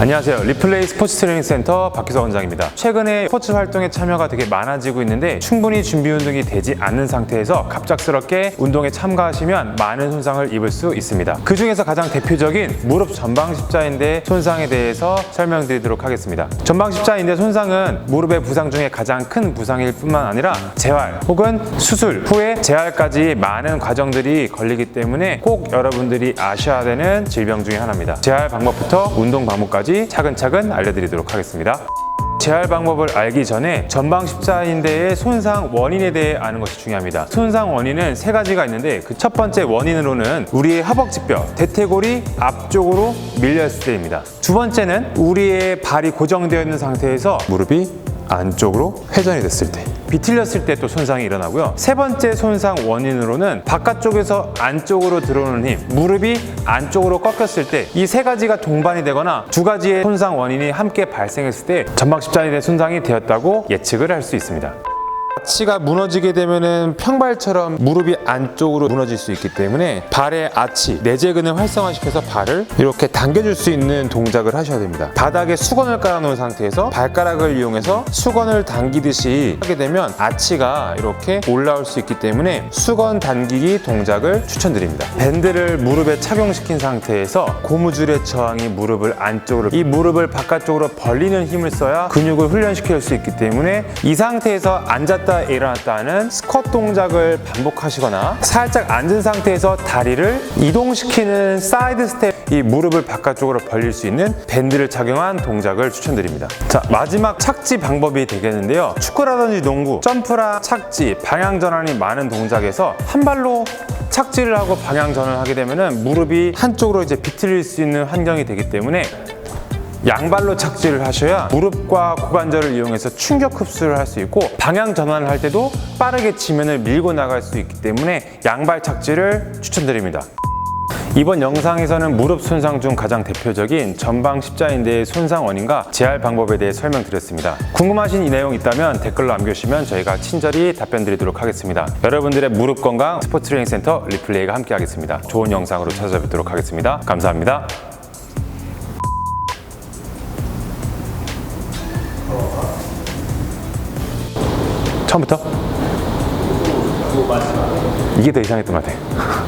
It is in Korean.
안녕하세요. 리플레이 스포츠 트레이닝 센터 박기석 원장입니다. 최근에 스포츠 활동에 참여가 되게 많아지고 있는데 충분히 준비 운동이 되지 않는 상태에서 갑작스럽게 운동에 참가하시면 많은 손상을 입을 수 있습니다. 그 중에서 가장 대표적인 무릎 전방 십자인대 손상에 대해서 설명드리도록 하겠습니다. 전방 십자인대 손상은 무릎의 부상 중에 가장 큰 부상일 뿐만 아니라 재활 혹은 수술 후에 재활까지 많은 과정들이 걸리기 때문에 꼭 여러분들이 아셔야 되는 질병 중에 하나입니다. 재활 방법부터 운동 방법까지 차근차근 알려드리도록 하겠습니다. 재활 방법을 알기 전에 전방 십자인대의 손상 원인에 대해 아는 것이 중요합니다. 손상 원인은 세 가지가 있는데 그 첫 번째 원인으로는 우리의 허벅지뼈, 대퇴골이 앞쪽으로 밀렸을 때입니다. 두 번째는 우리의 발이 고정되어 있는 상태에서 무릎이 안쪽으로 회전이 됐을 때. 비틀렸을 때 또 손상이 일어나고요. 세 번째 손상 원인으로는 바깥쪽에서 안쪽으로 들어오는 힘 무릎이 안쪽으로 꺾였을 때 이 세 가지가 동반이 되거나 두 가지의 손상 원인이 함께 발생했을 때 전방 십자인대 손상이 되었다고 예측을 할 수 있습니다 아치가 무너지게 되면은 평발처럼 무릎이 안쪽으로 무너질 수 있기 때문에 발의 아치, 내재근을 활성화시켜서 발을 이렇게 당겨줄 수 있는 동작을 하셔야 됩니다. 바닥에 수건을 깔아놓은 상태에서 발가락을 이용해서 수건을 당기듯이 하게 되면 아치가 이렇게 올라올 수 있기 때문에 수건 당기기 동작을 추천드립니다. 밴드를 무릎에 착용시킨 상태에서 고무줄의 저항이 무릎을 안쪽으로 이 무릎을 바깥쪽으로 벌리는 힘을 써야 근육을 훈련시킬 수 있기 때문에 이 상태에서 앉았 다 일어났다 하는 스쿼트 동작을 반복하시거나 살짝 앉은 상태에서 다리를 이동시키는 사이드 스텝 이 무릎을 바깥쪽으로 벌릴 수 있는 밴드를 착용한 동작을 추천드립니다. 자 마지막 착지 방법이 되겠는데요. 축구라든지 농구, 점프라 착지, 방향 전환이 많은 동작에서 한 발로 착지를 하고 방향 전환을 하게 되면은 무릎이 한쪽으로 이제 비틀릴 수 있는 환경이 되기 때문에 양발로 착지를 하셔야 무릎과 고관절을 이용해서 충격 흡수를 할 수 있고 방향 전환을 할 때도 빠르게 지면을 밀고 나갈 수 있기 때문에 양발 착지를 추천드립니다. 이번 영상에서는 무릎 손상 중 가장 대표적인 전방 십자인대의 손상 원인과 재활 방법에 대해 설명드렸습니다. 궁금하신 이 내용 있다면 댓글로 남겨주시면 저희가 친절히 답변 드리도록 하겠습니다. 여러분들의 무릎 건강 스포츠 트레이닝 센터 리플레이가 함께 하겠습니다. 좋은 영상으로 찾아뵙도록 하겠습니다. 감사합니다. 처음부터? 이게 더 이상했던 것 같아.